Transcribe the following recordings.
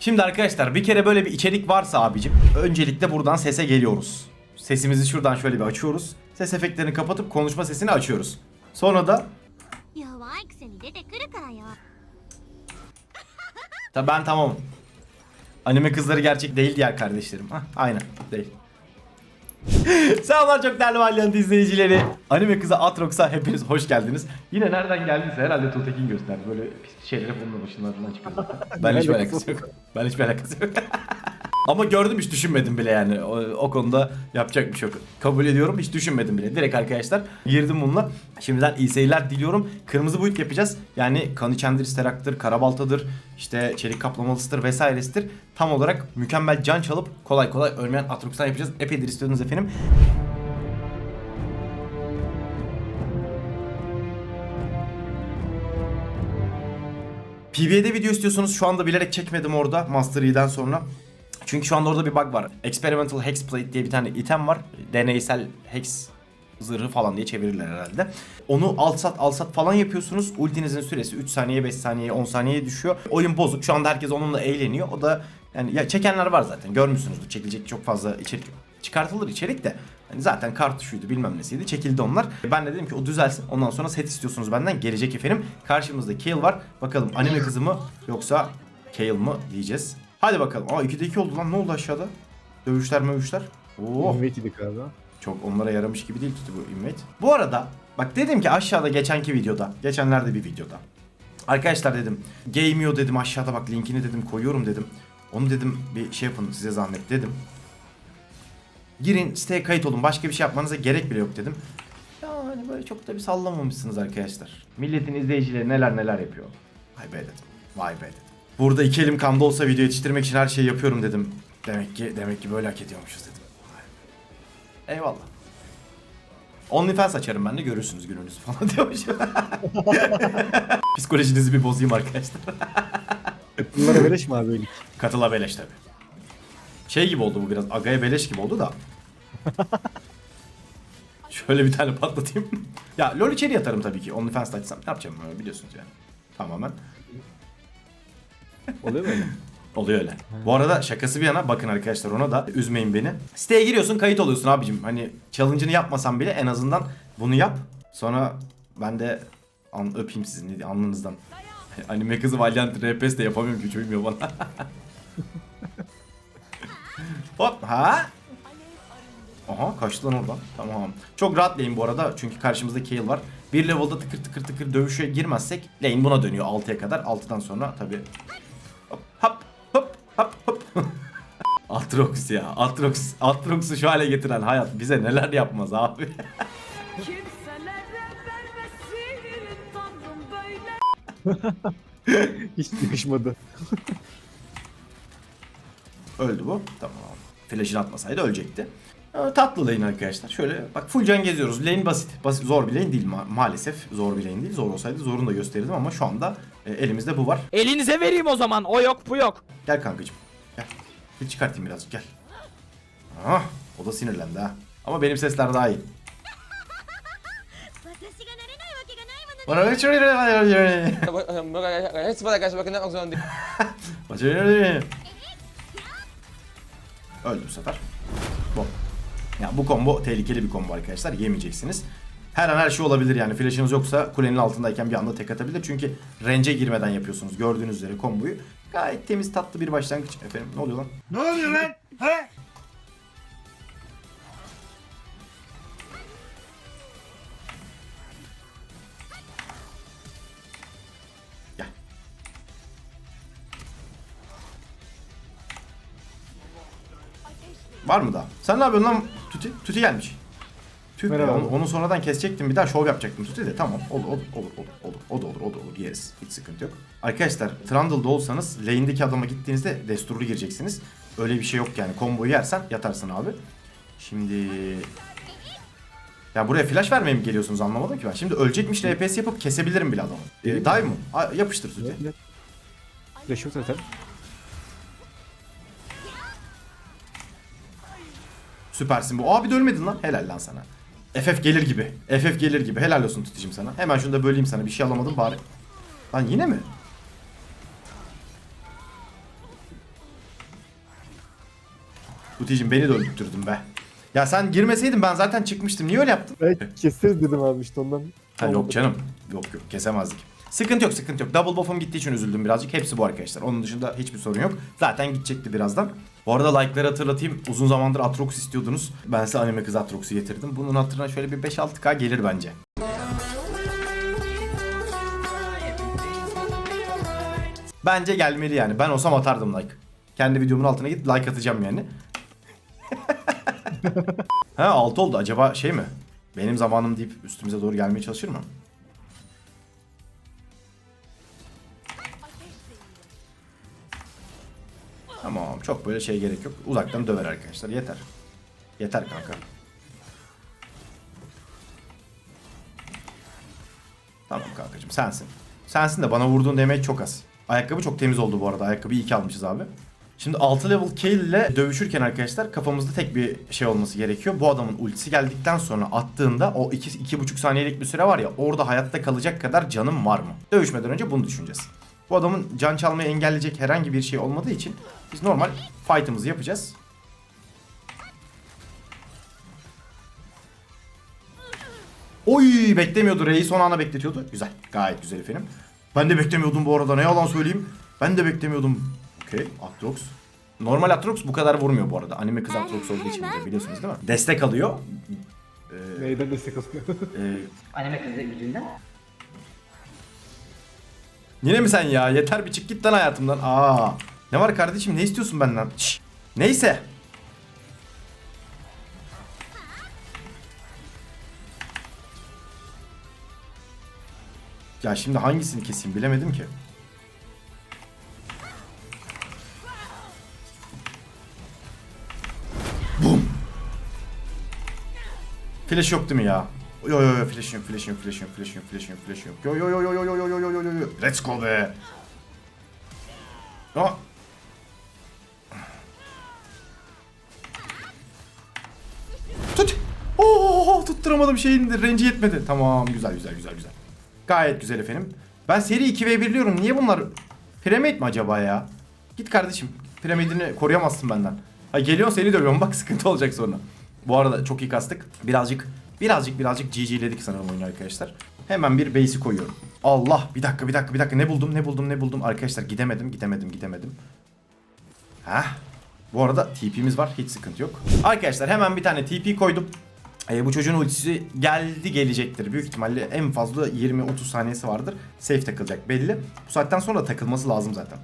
Şimdi arkadaşlar bir kere böyle bir içerik varsa abicim öncelikle buradan sese geliyoruz. Sesimizi şuradan şöyle bir açıyoruz. Ses efektlerini kapatıp konuşma sesini açıyoruz. Sonra da Tabi ben tamam. Anime kızları gerçek değil diğer kardeşlerim. Hah, aynen değil. Selamlar çok değerli Valiant izleyicileri. Anime kızı Atrox'a hepiniz hoş geldiniz. Yine nereden geldiyse herhalde Tutekin gösterdi. Böyle pis şeyler hep onun başından çıkıyor. ben hiçbir alakası yok. Ben hiçbir alakası yok. Ama gördüm hiç düşünmedim bile yani. O, o konuda yapacak bir şey yok. Kabul ediyorum hiç düşünmedim bile. Direkt arkadaşlar girdim bununla. Şimdiden iyi seyirler diliyorum. Kırmızı boyut yapacağız. Yani kanı çendir, steraktır, karabaltadır, işte çelik kaplamalısıdır vesairesidir. Tam olarak mükemmel can çalıp kolay kolay ölmeyen Atrox'tan yapacağız. Epeydir istiyordunuz efendim. PB'de video istiyorsanız şu anda bilerek çekmedim orada Master Yi'den sonra. Çünkü şu anda orada bir bug var. Experimental Hex Plate diye bir tane item var. Deneysel Hex zırhı falan diye çevirirler herhalde. Onu alt sat falan yapıyorsunuz. Ultinizin süresi 3 saniye, 5 saniye, 10 saniyeye düşüyor. Oyun bozuk. Şu anda herkes onunla eğleniyor. O da yani ya çekenler var zaten. Görmüşsünüzdür. Çekilecek çok fazla içerik çıkartılır içerik de. Hani zaten kart şuydu bilmem nesiydi. Çekildi onlar. Ben de dedim ki o düzelsin. Ondan sonra set istiyorsunuz benden. Gelecek efendim. Karşımızda Kale var. Bakalım anime kızı mı yoksa Kale mı diyeceğiz. Hadi bakalım. Aa 2'de 2 oldu lan. Ne oldu aşağıda? Dövüşler mövüşler. Oo. Invite idik abi. Çok onlara yaramış gibi değil tutu bu invite. Bu arada bak dedim ki aşağıda geçenki videoda, geçenlerde bir videoda. Arkadaşlar dedim, Gameo dedim aşağıda bak linkini dedim koyuyorum dedim. Onu dedim bir şey yapın size zahmet dedim. Girin siteye kayıt olun başka bir şey yapmanıza gerek bile yok dedim. Ya hani böyle çok da bir sallamamışsınız arkadaşlar. Milletin izleyicileri neler neler yapıyor. Vay be dedim. Vay be dedim. Burada iki elim kanda olsa video yetiştirmek için her şeyi yapıyorum dedim. Demek ki demek ki böyle hak ediyormuşuz dedim. Eyvallah. OnlyFans açarım ben de görürsünüz gününüzü falan diyormuş. Psikolojinizi bir bozayım arkadaşlar. Bunlara beleş mi abi öyle? Katıla beleş tabi. Şey gibi oldu bu biraz. Agaya beleş gibi oldu da. Şöyle bir tane patlatayım. ya LoL içeri yatarım tabii ki. OnlyFans açsam ne yapacağım böyle biliyorsunuz yani. Tamamen. Oluyor mu öyle? Oluyor öyle. Bu arada şakası bir yana bakın arkadaşlar ona da üzmeyin beni. Siteye giriyorsun kayıt oluyorsun abicim. Hani challenge'ını yapmasan bile en azından bunu yap. Sonra ben de an, öpeyim sizin alnınızdan. Anime kızı Valiant RPS de yapamıyorum ki uymuyor bana. Hop ha. Aha kaçtı lan oradan. Tamam. Çok rahat lane bu arada çünkü karşımızda Kayle var. Bir level'da tıkır tıkır tıkır dövüşe girmezsek lane buna dönüyor 6'ya kadar. 6'dan sonra tabi Atrox ya. Atrox. Atrox'u şu hale getiren hayat bize neler yapmaz abi. Hiç yakışmadı. Öldü bu. Tamam. Flash'ını atmasaydı ölecekti. Ee, Tatlı lane arkadaşlar. Şöyle bak full can geziyoruz. Lane basit. basit zor bir lane değil ma- maalesef. Zor bir lane değil. Zor olsaydı zorunu da gösterirdim ama şu anda e, elimizde bu var. Elinize vereyim o zaman. O yok bu yok. Gel kankacığım. Bir çıkartayım birazcık gel. Ah, o da sinirlendi ha. Ama benim sesler daha iyi. Bana ne Öldü bu sefer. Bom. Ya bu combo tehlikeli bir combo arkadaşlar. Yemeyeceksiniz. Her an her şey olabilir yani. Flash'ınız yoksa kulenin altındayken bir anda tek atabilir. Çünkü range'e girmeden yapıyorsunuz. Gördüğünüz üzere komboyu. Gayet temiz tatlı bir başlangıç. Efendim ne oluyor lan? Ne oluyor lan? He? Gel. Var mı daha? Sen ne yapıyorsun lan Tuti? Tuti gelmiş. Tüh be, Merhaba. onu, onu sonradan kesecektim bir daha şov yapacaktım Tuti de tamam olur olur olur olur olur o da olur o da olur yeriz hiç sıkıntı yok. Arkadaşlar Trundle'da olsanız lane'deki adama gittiğinizde desturlu gireceksiniz. Öyle bir şey yok yani komboyu yersen yatarsın abi. Şimdi ya buraya flash vermeye mi geliyorsunuz anlamadım ki ben. Şimdi ölecekmiş RPS yapıp kesebilirim bile adamı. Ee, dive mı? Aa, yapıştır. Evet. Flash yok zaten. Süpersin bu. Abi de ölmedin lan. Helal lan sana. FF gelir gibi. FF gelir gibi. Helal olsun tutucum sana. Hemen şunu da böleyim sana. Bir şey alamadım bari. Lan yine mi? Luti'cim beni de öldürttürdün be. Ya sen girmeseydin ben zaten çıkmıştım. Niye öyle yaptın? Ben keseriz dedim abi işte ondan. Ha, yok canım. Yok yok kesemezdik. Sıkıntı yok sıkıntı yok. Double buff'um gittiği için üzüldüm birazcık. Hepsi bu arkadaşlar. Onun dışında hiçbir sorun yok. Zaten gidecekti birazdan. Bu arada like'ları hatırlatayım. Uzun zamandır Atrox istiyordunuz. Ben size anime kız Atrox'u getirdim. Bunun hatırına şöyle bir 5-6k gelir bence. Bence gelmeli yani. Ben olsam atardım like. Kendi videomun altına git like atacağım yani. ha 6 oldu. Acaba şey mi? Benim zamanım deyip üstümüze doğru gelmeye çalışır mı? Tamam çok böyle şey gerek yok. Uzaktan döver arkadaşlar yeter. Yeter kanka. Tamam kankacığım sensin. Sensin de bana vurduğun demek çok az. Ayakkabı çok temiz oldu bu arada. Ayakkabıyı iyi ki almışız abi. Şimdi 6 level Kale ile dövüşürken arkadaşlar kafamızda tek bir şey olması gerekiyor. Bu adamın ultisi geldikten sonra attığında o 2 iki, 2,5 saniyelik bir süre var ya orada hayatta kalacak kadar canım var mı? Dövüşmeden önce bunu düşüneceğiz. Bu adamın can çalmayı engelleyecek herhangi bir şey olmadığı için biz normal fight'ımızı yapacağız. Oy beklemiyordu. R'yi son ana bekletiyordu. Güzel. Gayet güzel efendim. Ben de beklemiyordum bu arada. Ne yalan söyleyeyim. Ben de beklemiyordum. Okey. Atrox. Normal Atrox bu kadar vurmuyor bu arada. Anime kız Atrox olduğu için de biliyorsunuz değil mi? Destek alıyor. Ee, Neyden destek alıyor? e, Anime kızı yüzünden. Yine mi sen ya? Yeter bir çık git lan hayatımdan. Aa. Ne var kardeşim? Ne istiyorsun benden? Şş. Neyse. Ya şimdi hangisini keseyim bilemedim ki. Bum. Flash yok değil mi ya? Yo yo yo flash yok flash yok flash yok flash yok flash yok flash yok. Yo yo yo yo yo yo yo yo yo yo yo. Let's go be. Ya. Tut. Oo tutturamadım şeyin range yetmedi. Tamam güzel güzel güzel güzel. Gayet güzel efendim. Ben seri 2v1'liyorum. Niye bunlar Pyramid mi acaba ya? Git kardeşim. Piramidini koruyamazsın benden. Ha geliyorsun seni dövüyorum bak sıkıntı olacak sonra. Bu arada çok iyi kastık. Birazcık birazcık birazcık GG'ledik sanırım oyunu arkadaşlar. Hemen bir base'i koyuyorum. Allah bir dakika bir dakika bir dakika ne buldum ne buldum ne buldum arkadaşlar gidemedim gidemedim gidemedim. Hah. Bu arada TP'miz var hiç sıkıntı yok. Arkadaşlar hemen bir tane TP koydum. E, bu çocuğun ultisi geldi gelecektir. Büyük ihtimalle en fazla 20-30 saniyesi vardır. Safe takılacak belli. Bu saatten sonra takılması lazım zaten.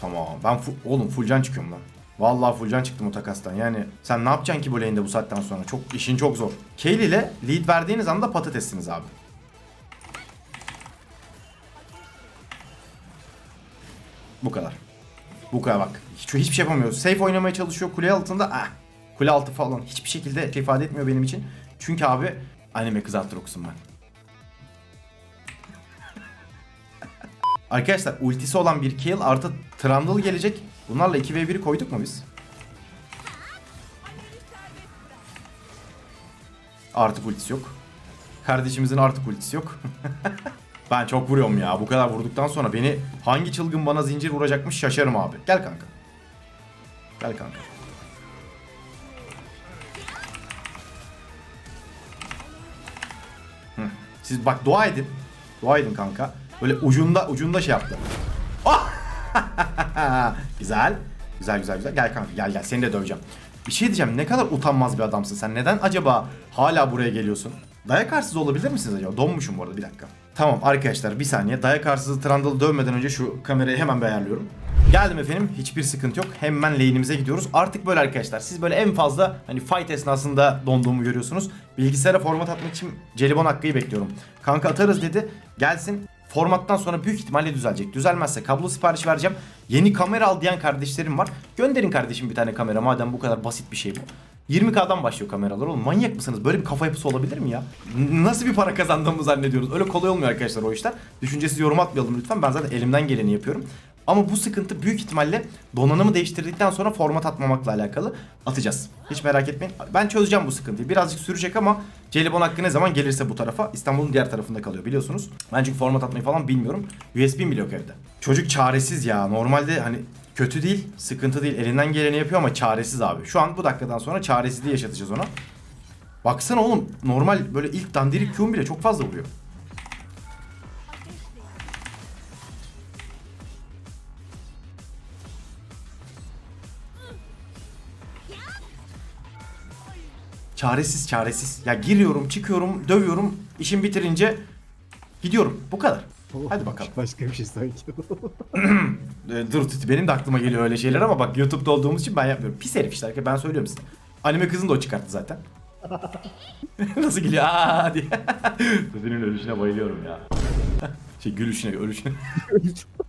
Tamam. Ben fu- oğlum full can çıkıyorum lan. Vallahi full can çıktım o takastan. Yani sen ne yapacaksın ki bu lane'de bu saatten sonra? Çok işin çok zor. Kayle ile lead verdiğiniz anda patatessiniz abi. Bu kadar. Bu kadar bak. Hiç, hiçbir şey yapamıyoruz. Safe oynamaya çalışıyor kule altında. Ah. Kule altı falan hiçbir şekilde şey ifade etmiyor benim için. Çünkü abi anime kız Aatrox'um ben. Arkadaşlar ultisi olan bir kill artı Trundle gelecek. Bunlarla 2v1'i koyduk mu biz? Artık ultisi yok. Kardeşimizin artık ultisi yok. ben çok vuruyorum ya. Bu kadar vurduktan sonra beni hangi çılgın bana zincir vuracakmış şaşarım abi. Gel kanka. Gel kanka. Siz bak dua edin. Dua edin kanka. Böyle ucunda ucunda şey yaptı. Ah! güzel. Güzel güzel güzel. Gel kanka gel gel seni de döveceğim. Bir şey diyeceğim ne kadar utanmaz bir adamsın sen. Neden acaba hala buraya geliyorsun? Dayak arsız olabilir misiniz acaba? Donmuşum bu arada bir dakika. Tamam arkadaşlar bir saniye. Dayak arsızı Trundle'ı dövmeden önce şu kamerayı hemen bir ayarlıyorum. Geldim efendim. Hiçbir sıkıntı yok. Hemen lane'imize gidiyoruz. Artık böyle arkadaşlar. Siz böyle en fazla hani fight esnasında donduğumu görüyorsunuz. Bilgisayara format atmak için Celibon Hakkı'yı bekliyorum. Kanka atarız dedi. Gelsin. Formattan sonra büyük ihtimalle düzelecek. Düzelmezse kablo sipariş vereceğim. Yeni kamera al diyen kardeşlerim var. Gönderin kardeşim bir tane kamera madem bu kadar basit bir şey bu. 20K'dan başlıyor kameralar oğlum. Manyak mısınız? Böyle bir kafa yapısı olabilir mi ya? Nasıl bir para kazandığımı zannediyoruz? Öyle kolay olmuyor arkadaşlar o işler. Düşüncesiz yorum atmayalım lütfen. Ben zaten elimden geleni yapıyorum. Ama bu sıkıntı büyük ihtimalle donanımı değiştirdikten sonra format atmamakla alakalı atacağız. Hiç merak etmeyin. Ben çözeceğim bu sıkıntıyı. Birazcık sürecek ama Jelibon hakkı ne zaman gelirse bu tarafa İstanbul'un diğer tarafında kalıyor biliyorsunuz. Ben çünkü format atmayı falan bilmiyorum. USB'm bile yok evde. Çocuk çaresiz ya. Normalde hani kötü değil, sıkıntı değil. Elinden geleni yapıyor ama çaresiz abi. Şu an bu dakikadan sonra çaresizliği yaşatacağız ona. Baksana oğlum normal böyle ilk dandirik Q'un bile çok fazla vuruyor. Çaresiz çaresiz. Ya giriyorum, çıkıyorum, dövüyorum. işim bitirince gidiyorum. Bu kadar. Hadi bakalım. Başka bir şey sanki. Ee, Dur Tuti benim de aklıma geliyor öyle şeyler ama bak YouTube'da olduğumuz için ben yapmıyorum. Pis herif işte ben söylüyorum size. Anime kızını da o çıkarttı zaten. Nasıl gülüyor aa diye. Tuti'nin ölüşüne bayılıyorum ya. şey gülüşüne, ölüşüne.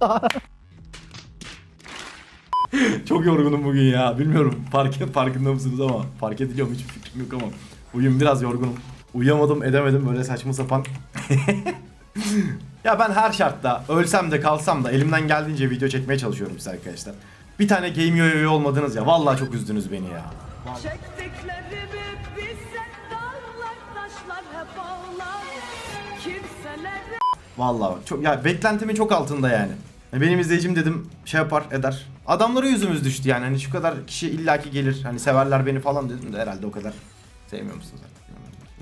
Çok yorgunum bugün ya. Bilmiyorum fark, farkında mısınız ama fark ediliyor mu hiç fikrim yok ama. Bugün biraz yorgunum. Uyuyamadım edemedim böyle saçma sapan. Ya ben her şartta ölsem de kalsam da elimden geldiğince video çekmeye çalışıyorum size arkadaşlar. Bir tane game yoyoyu olmadınız ya. Vallahi çok üzdünüz beni ya. Çektiklerimi bize dağlar taşlar hep ağlar Kimselere Vallahi çok ya beklentimin çok altında yani. Benim izleyicim dedim şey yapar eder. Adamlara yüzümüz düştü yani hani şu kadar kişi illaki gelir hani severler beni falan dedim de herhalde o kadar sevmiyor musunuz artık?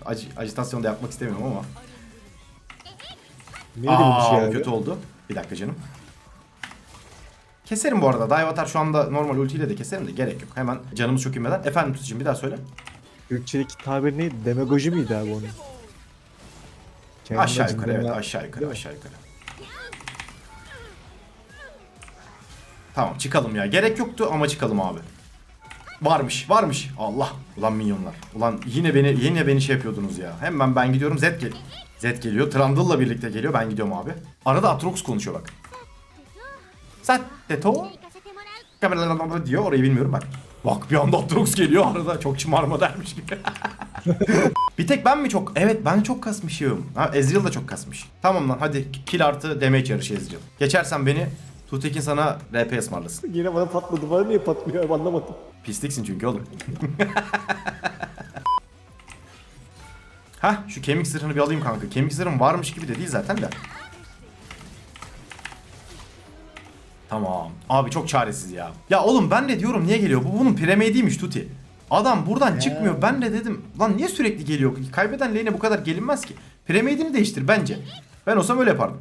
Acı, ajitasyon da yapmak istemiyorum ama. Niye öyle bir Aa, şey abi? kötü oldu. Bir dakika canım. Keserim bu arada. Dive atar şu anda normal ultiyle de keserim de gerek yok. Hemen canımız çok inmeden. Efendim Tutucuğum bir daha söyle. Türkçedeki tabir neydi? Demagoji miydi abi onun? Kendi aşağı yukarı acından evet aşağı yukarı aşağı yukarı. Tamam çıkalım ya. Gerek yoktu ama çıkalım abi. Varmış varmış. Allah. Ulan minyonlar. Ulan yine beni yine beni şey yapıyordunuz ya. Hemen ben gidiyorum. Z gel. Z geliyor. Trundle'la birlikte geliyor. Ben gidiyorum abi. Arada Atrox konuşuyor bak. Satteto. Kameralardan diyor. Orayı bilmiyorum bak. Bak bir anda Atrox geliyor arada. Çok şımarma dermiş gibi. bir tek ben mi çok? Evet ben çok kasmışım. Ha, Ezreal da çok kasmış. Tamam lan hadi kill artı damage yarışı Ezreal. Geçersen beni Tutekin sana RP ısmarlasın. Yine bana patladı. Bana niye patmıyor abi anlamadım. Pisliksin çünkü oğlum. Hah şu kemik zırhını bir alayım kanka. Kemik zırhım varmış gibi de değil zaten de. Tamam. Abi çok çaresiz ya. Ya oğlum ben de diyorum niye geliyor? Bu bunun premediymiş Tuti. Adam buradan çıkmıyor. Ben de dedim lan niye sürekli geliyor? Kaybeden lane'e bu kadar gelinmez ki. Premedini değiştir bence. Ben olsam öyle yapardım.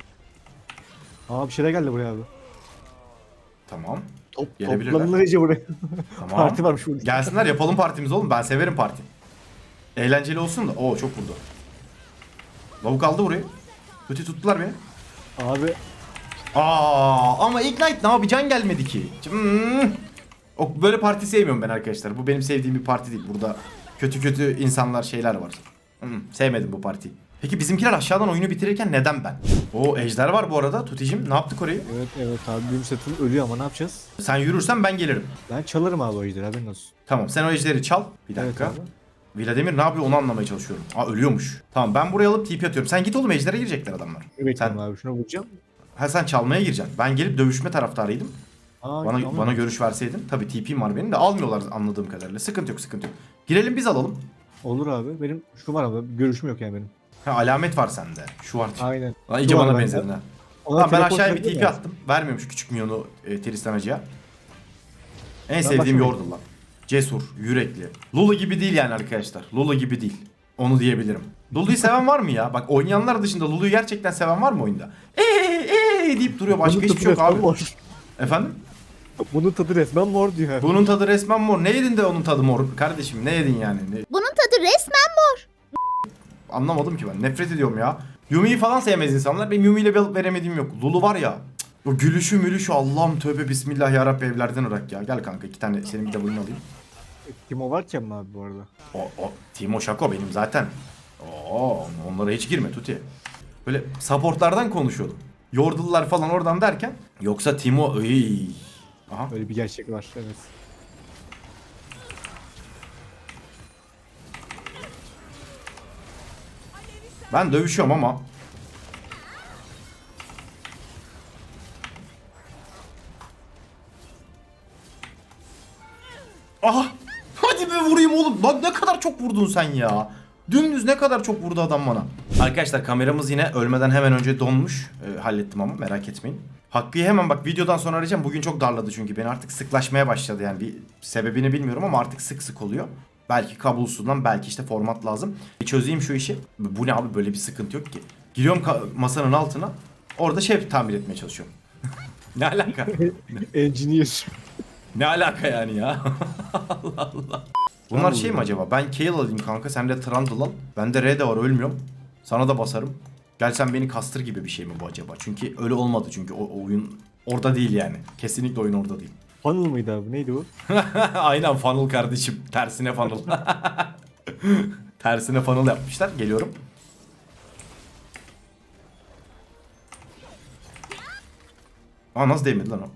Aa bir şeyler geldi buraya abi. Tamam. Top, Gelebilirler. toplanın buraya. Tamam. Parti varmış burada. Gelsinler yapalım partimizi oğlum. Ben severim parti. Eğlenceli olsun da. Oo çok vurdu. Lavuk aldı burayı. Kötü tuttular beni. Abi Aa ama Ignite ne can gelmedi ki. Hmm. O böyle parti sevmiyorum ben arkadaşlar. Bu benim sevdiğim bir parti değil. Burada kötü kötü insanlar şeyler var. Hmm, sevmedim bu partiyi. Peki bizimkiler aşağıdan oyunu bitirirken neden ben? O ejder var bu arada. Tuticim ne yaptık orayı? evet evet abi büyüm satın ölüyor ama ne yapacağız? Sen yürürsen ben gelirim. Ben çalarım abi o ejderi haberin olsun. Tamam sen o ejderi çal. Bir Evet dakika. abi. Vladimir ne yapıyor onu anlamaya çalışıyorum. Aa ölüyormuş. Tamam ben buraya alıp TP atıyorum. Sen git oğlum ejdere girecekler adamlar. Bekliyorum Sen, abi şuna vuracağım. ha sen çalmaya gireceksin. Ben gelip dövüşme taraftarıydım. Aa, Bana tamam. bana görüş verseydin. Tabii TP'm var benim de almıyorlar anladığım kadarıyla. Sıkıntı yok sıkıntı yok. Girelim biz alalım. Olur abi. Benim şu var ama görüşüm yok yani benim. Ha alamet var sende. Şu var. Aynen. Lan iyice Şu var bana bende. benzedin ha. Ona ben teleport aşağıya bir verebilir TP mi? attım. Vermiyormuş küçük minyonu e, Tristan Hacı'ya. En sevdiğim Yordle lan. Cesur, yürekli. Lulu gibi değil yani arkadaşlar. Lulu gibi değil. Onu diyebilirim. Lulu'yu seven var mı ya? Bak oynayanlar dışında Lulu'yu gerçekten seven var mı oyunda? Eee eee deyip duruyor. Başka Bunun hiçbir tadı şey yok resmen abi. Mor. Efendim? Bunun tadı resmen mor diyor. Bunun tadı resmen mor. Ne yedin de onun tadı mor? Kardeşim ne yedin yani? Ne- Anlamadım ki ben. Nefret ediyorum ya. Yumi'yi falan sevmez insanlar. Benim Yumi ile bir alıp veremediğim yok. Lulu var ya. O gülüşü mülüşü Allah'ım tövbe bismillah ya Rabbi evlerden ırak ya. Gel kanka iki tane senin bir de bunu alayım. Timo varken mi abi bu arada? O, o Timo Şako benim zaten. Oo, onlara hiç girme Tuti. Böyle supportlardan konuşuyordum. Yordullar falan oradan derken. Yoksa Timo ıy. Aha. Böyle bir gerçek var evet. Ben dövüşüyorum ama. Aha. Hadi bir vurayım oğlum. Lan ne kadar çok vurdun sen ya. Dümdüz ne kadar çok vurdu adam bana. Arkadaşlar kameramız yine ölmeden hemen önce donmuş. E, hallettim ama merak etmeyin. Hakkı'yı hemen bak videodan sonra arayacağım. Bugün çok darladı çünkü beni artık sıklaşmaya başladı yani. Bir sebebini bilmiyorum ama artık sık sık oluyor. Belki kablosuzdan belki işte format lazım. Bir çözeyim şu işi. Bu ne abi böyle bir sıkıntı yok ki. Giriyorum masanın altına. Orada şey tamir etmeye çalışıyorum. ne alaka? Engineer. Ne alaka yani ya? Allah Allah. Bunlar şey mi acaba? Ben Kayle alayım kanka sen de Trundle al. Bende R de var ölmüyorum. Sana da basarım. Gel sen beni kastır gibi bir şey mi bu acaba? Çünkü öyle olmadı çünkü o, o oyun orada değil yani. Kesinlikle oyun orada değil. Funnel mıydı abi? Neydi o? Aynen funnel kardeşim. Tersine funnel. Tersine funnel yapmışlar. Geliyorum. Aa nasıl değmedi lan o?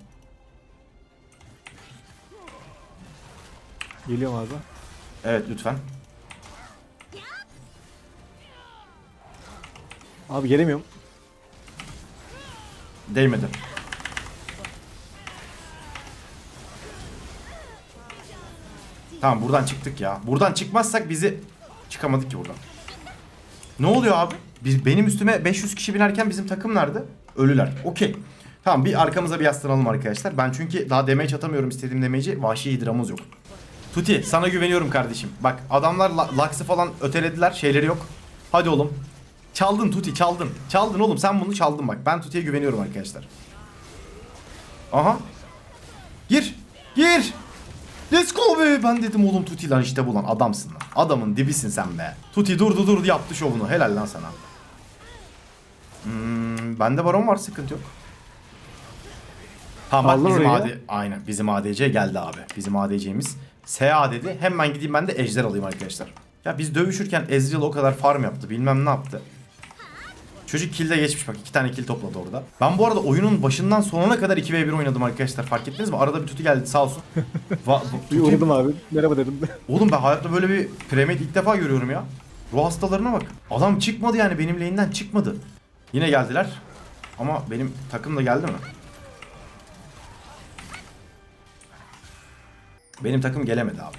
Geliyorum abi. Evet lütfen. Abi gelemiyorum. Değmedi. Tamam buradan çıktık ya. Buradan çıkmazsak bizi çıkamadık ki buradan. Ne oluyor abi? Biz, benim üstüme 500 kişi binerken bizim takım nerede? Ölüler. Okey. Tamam bir arkamıza bir yaslanalım arkadaşlar. Ben çünkü daha damage atamıyorum istediğim damage'i. Vahşi hidramız yok. Tuti sana güveniyorum kardeşim. Bak adamlar la- Lux'ı falan ötelediler. Şeyleri yok. Hadi oğlum. Çaldın Tuti çaldın. Çaldın oğlum sen bunu çaldın bak. Ben Tuti'ye güveniyorum arkadaşlar. Aha. Gir. Gir. Let's go be. Ben dedim oğlum Tuti lan işte bu lan. Adamsın lan. Adamın dibisin sen be. Tuti durdu durdu yaptı şovunu. Helal lan sana. Hmm, bende baron var sıkıntı yok. Tamam Aldın bak bizim orayı AD... Aynen bizim ADC geldi abi. Bizim ADC'miz. SA dedi. Hemen gideyim ben de ejder alayım arkadaşlar. Ya biz dövüşürken Ezreal o kadar farm yaptı. Bilmem ne yaptı. Çocuk kill'de geçmiş bak. iki tane kill topladı orada. Ben bu arada oyunun başından sonuna kadar 2v1 oynadım arkadaşlar. Fark ettiniz mi? Arada bir tutu geldi sağ olsun. Va- Bir Tuti- uğradım abi. Merhaba dedim. Oğlum ben hayatta böyle bir Premade ilk defa görüyorum ya. Ruh hastalarına bak. Adam çıkmadı yani benim lane'den çıkmadı. Yine geldiler. Ama benim takım da geldi mi? Benim takım gelemedi abi.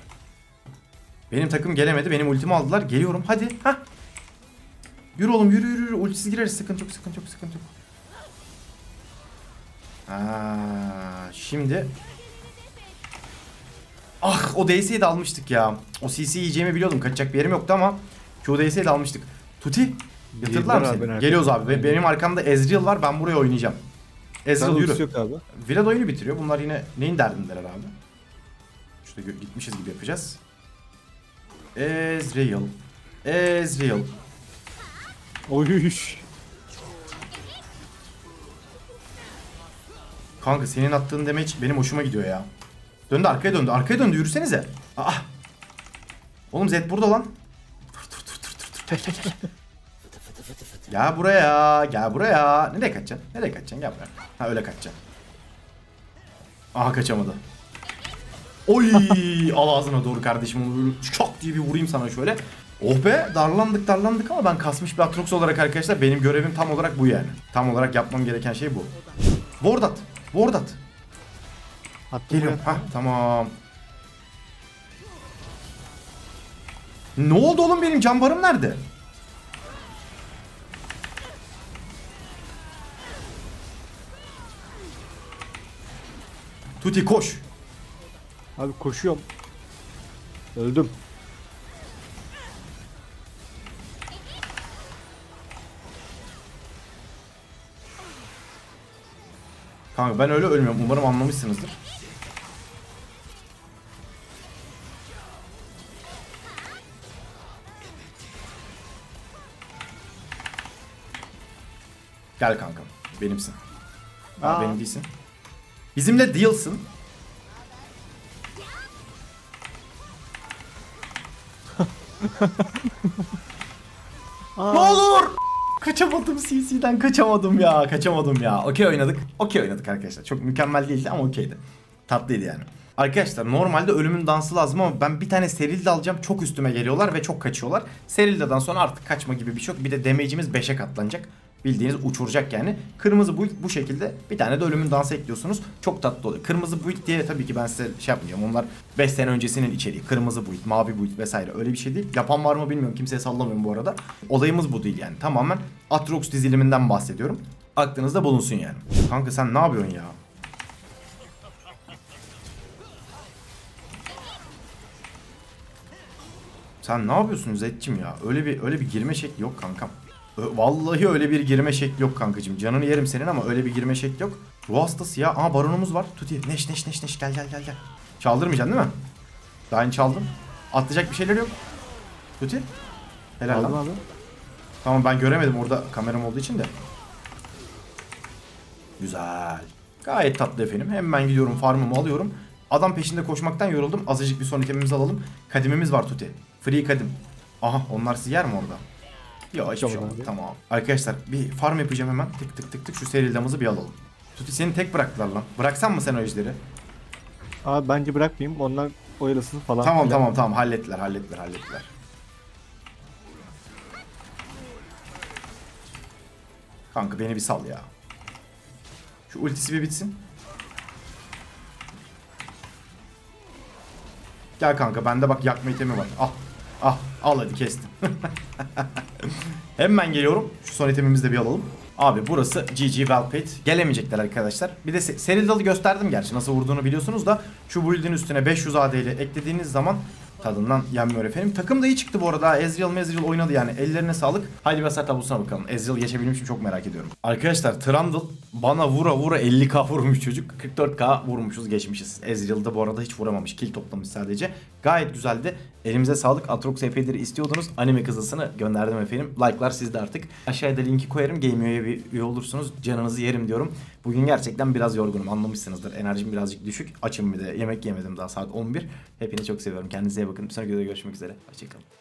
Benim takım gelemedi. Benim ultimi aldılar. Geliyorum. Hadi. Hah. Yürü oğlum yürü yürü yürü. Ultisiz gireriz. Sıkıntı yok sıkıntı yok sıkıntı yok. Aa, şimdi Ah o DS'yi de almıştık ya. O CC yiyeceğimi biliyordum. Kaçacak bir yerim yoktu ama Q DS'yi de almıştık. Tuti yatırdılar mı seni? Geliyoruz abi. Be- Benim arkamda Ezreal var. Ben buraya oynayacağım. Ezreal yürü. yok abi. Vlad oyunu bitiriyor. Bunlar yine neyin derdindeler abi? Şurada gitmişiz gibi yapacağız. Ezreal. Ezreal. Oy. Kanka senin attığın damage benim hoşuma gidiyor ya. Döndü arkaya döndü. Arkaya döndü yürüsenize. Aa. Oğlum Zed burada lan. Dur dur dur dur dur. Gel gel gel. Gel buraya. Gel buraya. Nereye kaçacaksın? Nereye kaçacaksın? Gel buraya. Ha öyle kaçacaksın. Aha kaçamadı. Oy al ağzına doğru kardeşim onu böyle çok diye bir vurayım sana şöyle. Oh be darlandık darlandık ama ben kasmış bir Atrox olarak arkadaşlar benim görevim tam olarak bu yani. Tam olarak yapmam gereken şey bu. Ward at. Ward at. Attım Geliyorum. Hah tamam. Ne oldu oğlum benim cambarım nerede? Tuti koş. Abi koşuyorum. Öldüm. Kanka ben öyle ölmüyorum. Umarım anlamışsınızdır. Gel kankam. Benimsin. Aa, Aa. benim değilsin. Bizimle dealsın. ne olur! Kaçamadım CC'den kaçamadım ya. Kaçamadım ya. Okey oynadık. Okey oynadık arkadaşlar. Çok mükemmel değildi ama okeydi. Tatlıydı yani. Arkadaşlar normalde ölümün dansı lazım ama ben bir tane seril de alacağım. Çok üstüme geliyorlar ve çok kaçıyorlar. Serilda'dan sonra artık kaçma gibi bir şey yok. Bir de damage'imiz 5'e katlanacak. Bildiğiniz uçuracak yani. Kırmızı build bu şekilde bir tane de ölümün dansı ekliyorsunuz. Çok tatlı oluyor. Kırmızı build diye tabii ki ben size şey yapmayacağım. Onlar 5 sene öncesinin içeriği. Kırmızı build, mavi build vesaire öyle bir şey değil. Yapan var mı bilmiyorum. Kimseye sallamıyorum bu arada. Olayımız bu değil yani. Tamamen Atrox diziliminden bahsediyorum. Aklınızda bulunsun yani. Kanka sen ne yapıyorsun ya? Sen ne yapıyorsun Zed'cim ya? Öyle bir öyle bir girme şekli yok kankam. Ö- Vallahi öyle bir girme şekli yok kankacım. Canını yerim senin ama öyle bir girme şekli yok. Ruh hastası ya. Aa baronumuz var. Tuti. Neş neş neş neş. Gel gel gel gel. Çaldırmayacaksın değil mi? Daha yeni çaldın. Atlayacak bir şeyler yok. Tuti. Helal Aldım lan. abi. Tamam ben göremedim orada kameram olduğu için de. Güzel. Gayet tatlı efendim. Hemen gidiyorum farmımı alıyorum. Adam peşinde koşmaktan yoruldum. Azıcık bir son itemimizi alalım. Kadimimiz var Tuti. Free kadim. Aha onlar sizi yer mi orada? Yok hiçbir şey Tamam olmadı. abi. Tamam. Arkadaşlar bir farm yapacağım hemen. Tık tık tık tık şu serildamızı bir alalım. Tuti seni tek bıraktılar lan. Bıraksan mı sen o ejderi? Abi bence bırakmayayım. Onlar oyalasın falan. Tamam filan. tamam tamam hallettiler hallettiler hallettiler. Kanka beni bir sal ya. Şu ultisi bir bitsin. Gel kanka bende bak yakma itemi var. Al. Al. Al hadi kestim. Hemen geliyorum. Şu son itemimizi de bir alalım. Abi burası GG played. Gelemeyecekler arkadaşlar. Bir de se- seril dalı gösterdim gerçi nasıl vurduğunu biliyorsunuz da şu build'in üstüne 500 AD ile eklediğiniz zaman tadından yenmiyor efendim. Takım da iyi çıktı bu arada. Ezreal Mezreal oynadı yani. Ellerine sağlık. Haydi bir hasar tablosuna bakalım. Ezreal geçebilmiş mi çok merak ediyorum. Arkadaşlar Trundle bana vura vura 50k vurmuş çocuk. 44k vurmuşuz geçmişiz. Ezreal'da bu arada hiç vuramamış. Kill toplamış sadece. Gayet güzeldi. Elimize sağlık. Atrox epeydir istiyordunuz. Anime kızısını gönderdim efendim. Like'lar sizde artık. Aşağıda linki koyarım. Gameo'ya bir üye olursunuz. Canınızı yerim diyorum. Bugün gerçekten biraz yorgunum. Anlamışsınızdır. Enerjim birazcık düşük. Açım bir de. Yemek yemedim daha saat 11. Hepinizi çok seviyorum. Kendinize iyi bakın. Bir sonraki videoda görüşmek üzere. Hoşçakalın.